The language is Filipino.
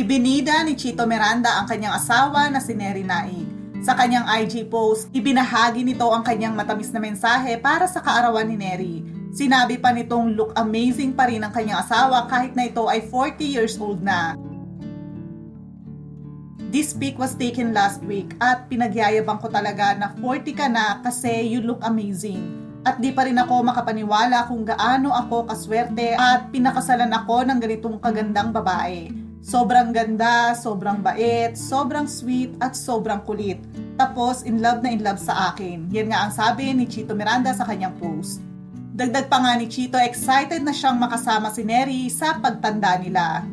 Ibinida ni Chito Miranda ang kanyang asawa na si Neri Naig. Sa kanyang IG post, ibinahagi nito ang kanyang matamis na mensahe para sa kaarawan ni Neri. Sinabi pa nitong look amazing pa rin ang kanyang asawa kahit na ito ay 40 years old na. This pic was taken last week at pinagyayabang ko talaga na 40 ka na kasi you look amazing. At di pa rin ako makapaniwala kung gaano ako kaswerte at pinakasalan ako ng ganitong kagandang babae. Sobrang ganda, sobrang bait, sobrang sweet at sobrang kulit. Tapos in love na in love sa akin. Yan nga ang sabi ni Chito Miranda sa kanyang post. Dagdag pa nga ni Chito, excited na siyang makasama si Neri sa pagtanda nila.